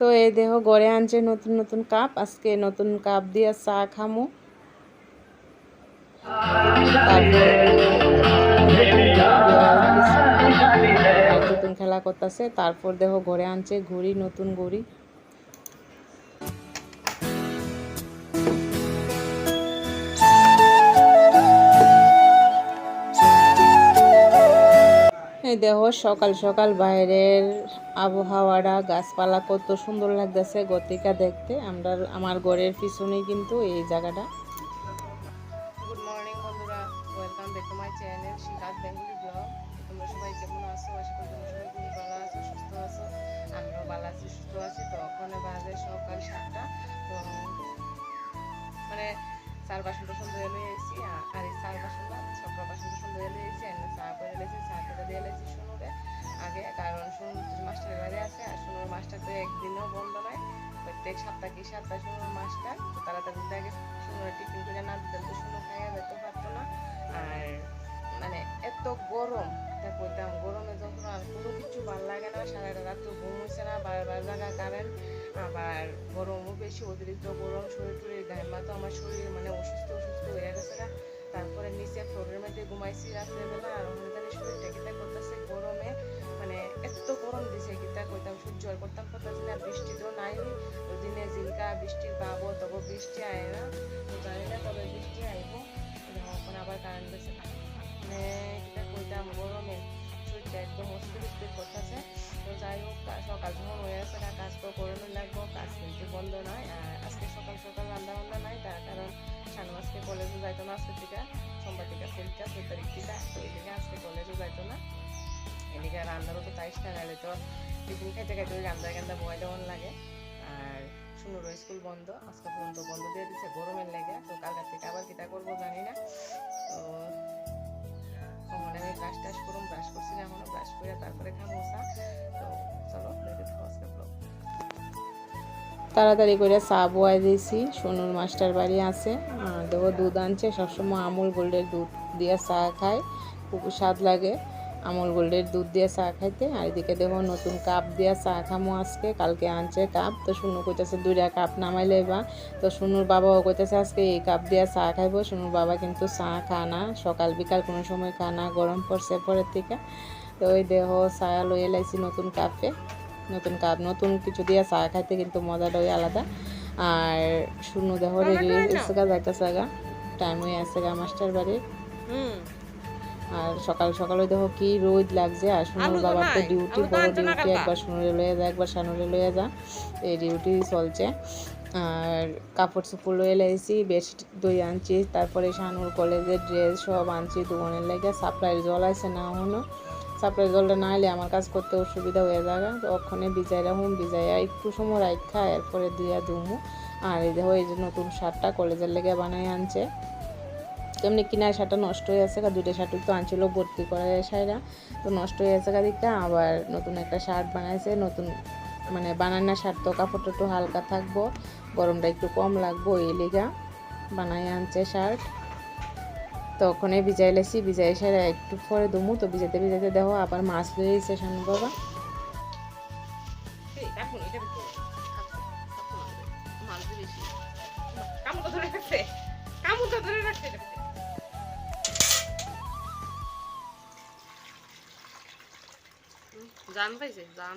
তো এই দেহ গড়ে আনছে নতুন নতুন কাপ। আজকে নতুন কাপ দিয়ে চা খামো। তারপর খেলা করতেছে। তারপর দেহ ঘরে আনছে ঘুরি নতুন ঘড়ি। দেহ সকাল সকাল বাইরের আবহাওয়াটা, গাছপালা কত সুন্দর লাগতেছে গতিকা দেখতে। আমরা, আমার ঘরের পিছনে কিন্তু এই জায়গাটা। গুড মর্নিং বন্ধুরা। Welcome back to my channel শিকাত বেঙ্গলি ব্লগ তোমরা সবাই কেমন আছো? আশা করি তোমরা সবাই খুবই ভালো আছো, সুস্থ আছো। আমরাও ভালো আছি, সুস্থ আছি। তো ওখানে বাজে সকাল সাতটা। তো মানে চার বাসন টাসন ধুয়ে লয়ে এসেছি আর এই চার বাসন না সকাল বাসন টাসন ধুয়ে লয়ে এসেছি দিয়ে শুনুরে আগে কারণ শুনুন মাস্টার বাড়ি আছে আর শুনুর মাস্টার তো একদিনও বন্ধ নয় প্রত্যেক সপ্তাহে কি সপ্তাহ শুনুর মাস্টার? তো তারা উঠে আগে শুনুরে টিফিন করে না দিতে তো শুনু খাইয়া যেতে পারতো না। আর মানে এত গরম তা কইতাম গরমে যখন আর কোনো কিছু ভালো লাগে না। সারাটা রাত তো ঘুম হয়েছে না, বারবার জায়গা কারেন্ট আবার গরমও বেশি, অতিরিক্ত গরম, শরীর টরীর গায়ে তো আমার শরীর মানে অসুস্থ অসুস্থ হয়ে গেছে না। তারপরে নিচে ফ্লোরের মধ্যে ঘুমাইছি রাত্রেবেলা, আর ওখানে জানি শরীরটা কিতা করতেছে, গরমে মানে এত গরম দিছে কিতা কইতাম, সহ্য করতাম, করতেছি না বৃষ্টি তো নাই ওই দিনে জিলকা বৃষ্টির পাবো তবে বৃষ্টি আয় না, তো জানি না তবে বৃষ্টি আইব। এখন আবার কারেন্ট গেছে মানে কিতা কইতাম, গরমে শরীরটা একদম অস্থির করতেছে। তো যাই হোক, সকাল যখন হয়ে আছে কাজ তো করে লাগবো, কাজ কিন্তু বন্ধ নয়, আর আজকে সকাল সকাল রান্না বান্না নাই, তার যাইতো না আজকে থেকে সোমবার থেকে পরীক্ষা চোদ্দ তারিখ থেকে তো এই দিকে আজকে কলেজে যাইতো না। এদিকে রান্নারও তো না নাহলে তো টিফিন খাইতে খাইতে ওই গান্দা গান্দা বয় দেওয়ান লাগে। আর শুনুর স্কুল বন্ধ, আজকে পর্যন্ত বন্ধ দিয়ে দিচ্ছে গরমের লেগে, তো কালকার থেকে আবার কিটা করব জানি না। তো তখন আমি ব্রাশ টাশ করুম ব্রাশ করছি না এখনও ব্রাশ করে তারপরে খামো তাড়াতাড়ি করে চা বয়াই দিয়েছি। সোনুর মাস্টার বাড়ি আছে। দেবো দুধ আনছে। সবসময় আমুল গোল্ডের দুধ দিয়ে চা খায়। খুব স্বাদ লাগে আমুল গোল্ডের দুধ দিয়ে চা খাইতে। আর এদিকে দেবো নতুন কাপ দিয়ে চা খামো আজকে। কালকে আনছে কাপ। তো শুনু কইতেছে, দুইটা কাপ নামাইলে বা তো শুনুর বাবাও কইতেছে, আজকে এই কাপ দিয়ে চা খাইবো। শুনুর বাবা কিন্তু চা খা না। সকাল বিকাল কোনো সময় খা না। গরম পড়ছে পরের থেকে। তো ওই দেহ চা লই এলাইছি নতুন কাপে। নতুন কাপ নতুন কিছু দিয়ে চা খাইতে কিন্তু মজাটাই আলাদা। আর শুনু দেহ রেডি হয়েছে যাইতেছে গা। টাইম হয়ে আছে গা মাস্টার বাড়ির আর সকাল সকালে দেখো কি রোদ লাগছে আর সোনুর বাবার তো ডিউটি বড় ডিউটি একবার সোনুরে লয়ে যা একবার শানুরে লয়ে যা এই ডিউটি চলছে। আর কাপড় চোপড় লয়ে লাইছি বেডশিট দই আনছি তারপরে শানুর কলেজের ড্রেস সব আনছি দুজনের লেগে সাপ্লাই জল আছে না হলো সাপ্লাই জলটা না এলে আমার কাজ করতে অসুবিধা হয়ে যাবে ওখানে বিজাই রাখুম বিজাইয়া একটু সময় রাখা এরপরে দিয়া দুমু। আর এই দেখো, এই যে নতুন শার্টটা কলেজের লেগে বানাই আনছে। তেমনি কিনা শার্টটা নষ্ট হয়ে আছে, গা দুইটা শার্ট তো আনছিল, ভর্তি করা যায় শাড়িরা তো নষ্ট হয়ে আছে দিকটা, আবার নতুন একটা শার্ট বানাইছে, নতুন মানে বানানা শার্ট তো কাপড়টা একটু হালকা থাকব, গরমটা একটু কম লাগবো, এই লিগা বানাই আনছে শার্ট। তো ওখানে ভিজাই লেছি ভিজাই সেরা একটু পরে দমু তো ভিজাতে ভিজাতে দেখো আবার মাছ লয়ে এসে শানু বাবা। জান পাইছে জান।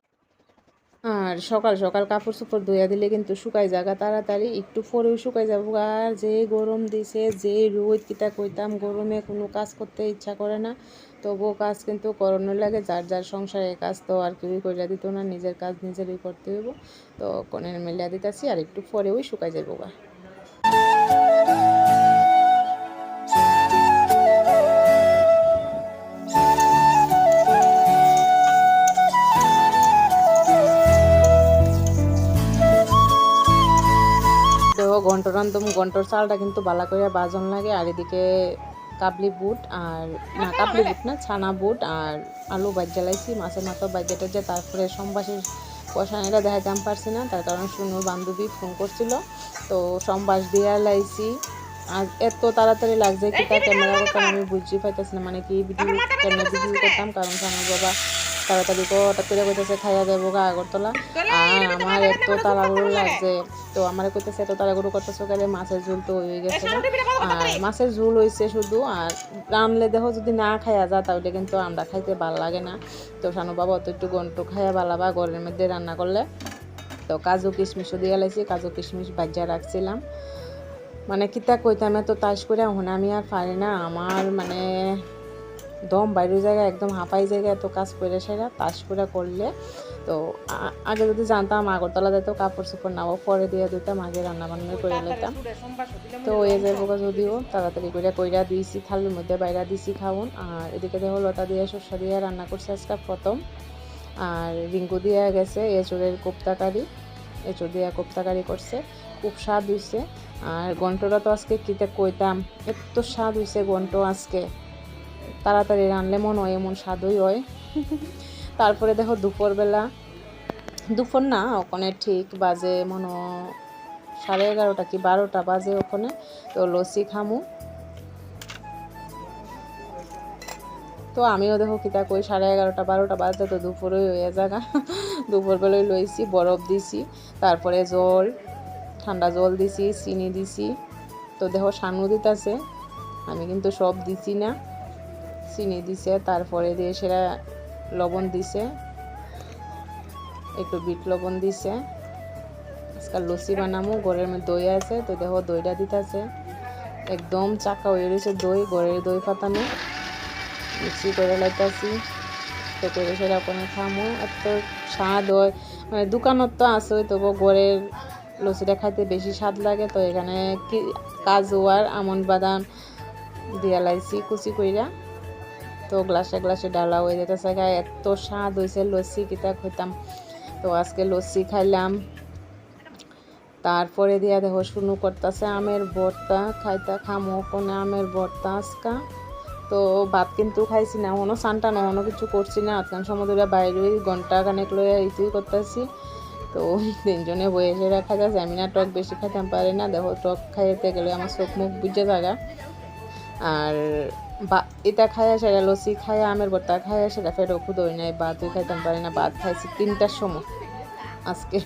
আর সকাল সকাল কাপড় চোপড় ধুয়ে দিলে কিন্তু শুকাই জায়গা তাড়াতাড়ি একটু পরেও শুকাই যাব। আর যে গরম দিছে, যে রোদ, কিতা কইতাম, গরমে কোনো কাজ করতে ইচ্ছা করে না। তবুও কাজ কিন্তু করানোর লাগে, যার যার সংসারের কাজ তো আর কেউই করিয়া দিত না, নিজের কাজ নিজেরই করতে হইব। তো কনের মিলিয়া দিতেছি, আর একটু পরেও শুকাই যাব গা। ঘন্টর রান্ধম ঘন্টর চালটা কিন্তু বালা করে বাজন লাগে, আর এদিকে কাবলি বুট আর, না, কাবলি বুট না, ছানা বুট আর আলু বাজ জ্বালাইছি, মাছের মাথা বাজ্যা টাজ্যা তারপরে সোমবাসের দেখা দেখাইতাম পারছি না, তার কারণ শুনুর বান্ধবী ফোন করছিল, তো সোমবাস দিয়ে লাইছি, আর এত তাড়াতাড়ি লাগছে কি তার ক্যামেরা করতাম আমি বুঝতে পাইতেছি না মানে কি ভিডিও ক্যামেরা ভিডিও করতাম, কারণ সামনে বাবা তাড়াতাড়ি করে হঠাৎ করে কইতেছে খাইয়া দেবো গা আগরতলা। আর আমার এত তাড়াহুড়ো লাগছে। তো আমার কইতেছে এত তাড়াহুড়ো করতেছো গেলে মাছের ঝোল তো হয়ে গেছে আর মাছের ঝোল হয়েছে শুধু আর রানলে দেখো যদি না খাইয়া যা তাহলে কিন্তু আমরা খাইতে ভালো লাগে না। তো সানু বাবা অত একটু গন্টু খাইয়া বালাবা ঘরের মধ্যে রান্না করলে। তো কাজু কিশমিশও দিয়ে লাইছি কাজু কিশমিশ বাজ্যা রাখছিলাম। মানে কিতা কইতাম এত তাস করে এখন আমি আর পারি না। আমার মানে দম বাইরের জায়গায় একদম হাঁপাই জায়গায় এত কাজ করে সেরা তাস করে করলে। তো আগে যদি জানতাম আগরতলা যেত কাপড় চোপড় নাও পরে দিয়ে দিতাম আগে রান্না বান্না করে নিতাম। তো এই যাব যদিও তাড়াতাড়ি করে কইরা দিয়েছি থালির মধ্যে বাইরা দিয়েছি খাওন। আর এদিকে দেখো লতা দিয়ে শস্য দিয়ে রান্না করছে আজকে প্রথম। আর রিঙ্কু দিয়ে গেছে এঁচুড়ের কোপ্তাকারি এঁচুড় দিয়ে কোপ্তাকারি করছে খুব স্বাদ হইছে। আর গন্টটা তো আজকে কিতে কইতাম এত স্বাদ হইছে গন্ট আজকে। তাড়াতাড়ি রানলে মন হয়, এমন স্বাদই হয়। তারপরে দেখো দুপুরবেলা, দুপুর না, ওখানে ঠিক বাজে মনে সাড়ে এগারোটা কি বারোটা বাজে ওখানে, তো লস্যি খামু। তো আমিও দেখো কিতা কই, সাড়ে এগারোটা বারোটা বাজে তো দুপুরে হয়ে জায়গা দুপুরবেলায় লইছি, বরফ দিছি, তারপরে জল, ঠান্ডা জল দিছি, চিনি দিছি। তো দেখো সানু দিতেছে, আমি কিন্তু সব দিছি না। চিনি দিছে, তারপরে দিয়ে সেটা লবণ দিছে। একটু বিট লবণ দিছে। আজকাল লস্যি বানামো, ঘরের মধ্যে দই আছে, তো দেখো দইটা দিতেছে। একদম চাকা হয়ে রয়েছে দই, ঘরের দই ফাটানো মিক্সি করে লাইতাছি তো করে সেটা ওখানে খামো। এত স্বাদ হয়। মানে দোকানত তো আছে তবু ঘরের লস্যিটা খাইতে বেশি স্বাদ লাগে, তো এখানে কি কাজু আর আমন্ড বাদাম দিয়া লাইছি কুচি কইরা। তো গ্লাসে গ্লাসে ডালা হয়ে যেতেছে গায়ে এত স্বাদ হয়েছে লস্যি কিতা খাইতাম। তো আজকে লস্যি খাইলাম। তারপরে দিয়া দেখো শুনু করতেছে আমের ভর্তা, খাইতা খামো কোনে আমের ভর্তা আজকা। তো ভাত কিন্তু খাইছি না কোনো সানটা না কোনো কিছু করছি না। আজকাল সমুদ্রে বাইরে ঘণ্টা কানেক লইয়া ইতুই করতেছি। তো তিনজনে বসে রাখা যাচ্ছে আমি না টক বেশি খাইতাম পারি না। দেখো টক খাইতে গেলে আমার চোখ মুখ বুঝে জায়গা আর বা এটা খাইয়া সেটা লস্যি খাইয়া আমের ভর্তা খাইয়া সেটা ফেরো খুদই নাই ভাতই খাইতাম পারি না, ভাত খাইছি তিনটার সময় আজকে।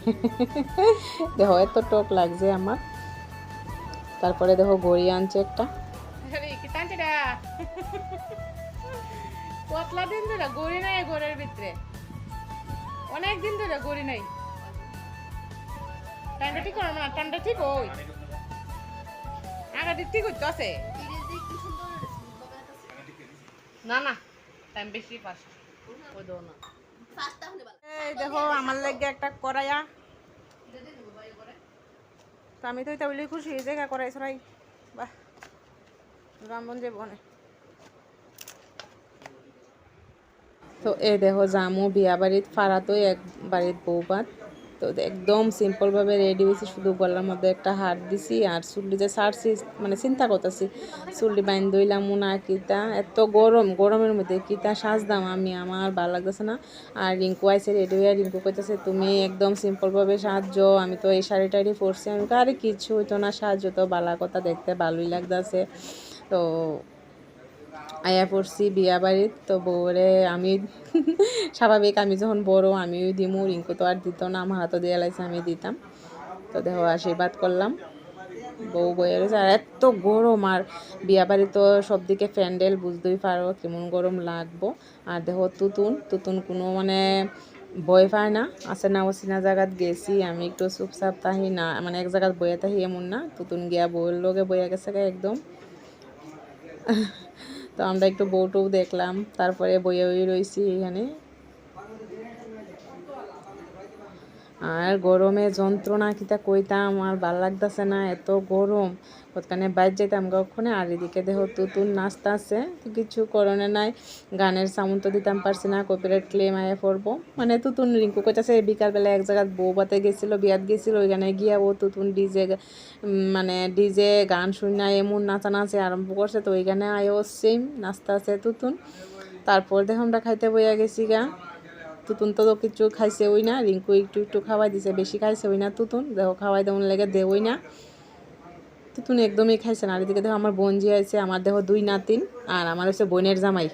দেখো, এত টক লাগছে আমার। তারপরে দেখো ঘড়ি আনছে একটা। কতলা দিন ধরে গড়ি নাই ঘরের ভিতরে। অনেক দিন ধরে গড়ি নাই। ঠান্ডা ঠিক না ঠান্ডা ঠিক ওই আগা ঠিক হইতো আছে না না টাইম বেশি দাও না। এই দেখো, আমার লাগে একটা করাইয়া তো আমি তো এটা বলে খুশি, এই জায়গা করাই সরাই বাহ রামবন যে বনে তো এ দেখো, জামু বিয়া বাড়িত ফারাতই এক বাড়িত বৌবাত তো একদম সিম্পলভাবে রেডি হয়েছি। শুধু গলার মধ্যে একটা হাত দিছি আর চুল্লি যে সারছি মানে চিন্তা করতেছি চুল্লি বাইন দইলাম না কিতা? এত গরম, গরমের মধ্যে কিতা সাজদাম আমি, আমার ভালো লাগতেছে না। আর রিঙ্কু আইসে রেডি হয়ে রিঙ্কু কইতেছে, তুমি একদম সিম্পলভাবে সাহায্য আমি তো এই শাড়ি টাড়ি পরছি। আমি আরে কিছু হইতো না সাহায্য তো বালা কথা দেখতে ভালোই লাগতেছে। তো আয়া পড়ছি বিয়া বাড়িত, তো বউরে আমি স্বাভাবিক আমি যখন বড় আমিও দিমু, রিঙ্কু তো আর দিত না আমার হাতও দিয়ে লাইছে, আমি দিতাম। তো দেখো আশীর্বাদ করলাম। বউ বয়ে রয়েছে আর এত গরম, আর বিয়া বাড়ি তো সব দিকে প্যান্ডেল, বুঝতেই পারো কেমন গরম লাগবো। আর দেখো তুতুন তুতুন কোনো মানে বই পায় না। আছে না অচেনা জায়গাত গেছি, আমি একটু চুপচাপ তাহি না মানে এক জায়গাত বইয়া তাহি এমন না। তুতুন গিয়া বউয়ের লোকে বইয়া গেছে একদম। তো আমরা একটু বউটও দেখলাম তারপরে বইয়ে বইয়ে রয়েছি এখানে। আর গরমে যন্ত্রণা কিতা কইতাম, আর ভালো লাগতেছে না, এত গরম। ওখানে বাইর যেতাম কখনে আর এদিকে দেহ তুতুন নাস্তা আছে কিছু করণে নাই। গানের সাউন্ড তো দিতাম পারছি না কপিরাইট ক্লেম আয়ে পড়ব। মানে তুতুন রিঙ্কু কইতাছে বিকালবেলা এক জায়গায় বউ বাতে গেছিল, বিয়াত গেছিল, ওইখানে গিয়া ও তুতুন ডিজে মানে ডিজে গান শুনে এমন নাচানাচি আরম্ভ করছে, তো ওইখানে আয়ও সেম নাস্তা আছে তুতুন। তারপর দেখো আমরা খাইতে বইয়া গেছি গা। তুতুন তো কিছু খাইছে ওই না, রিঙ্কু একটু একটু খাওয়াই দিছে, বেশি খাইছে ওই না তুতুন। দেখো, খাওয়াই দেওয়ার লেগে দেওই না। তুতুন একদমই খাইছে না। আর এদিকে দেখো, আমার বোন বোনজি আছে আমার দেখো দুই নাতিন, আর আমার হচ্ছে বোনের জামাই।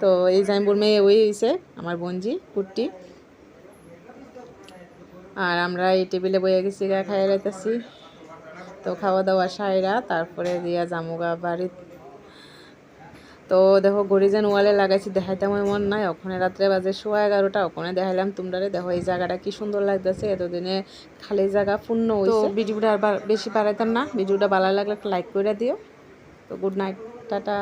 তো এই জামাইবুর মেয়ে ওই হয়েছে আমার বোনজি, কুট্টি। আর আমরা এই টেবিলে বইয়ে গেছি, গা খাইয়া লাইতেছি। তো খাওয়া দাওয়া সাইরা, তারপরে দিয়া জামুগা বাড়ি তো দেখো ঘড়ি যেন ওয়ালে লাগাইছি দেখাইতাম মন নাই। ওখানে রাত্রে বাজে সোয়া এগারোটা ওখানে দেখাইলাম তোমরা দেখো এই জায়গাটা কি সুন্দর লাগতেছে এতদিনে খালি জায়গা পূর্ণ হয়েছে ভিডিওটা আর বেশি বাড়াইতাম না। ভিডিওটা ভালো লাগলে লাইক করে দিও। তো গুড নাইট টাটা।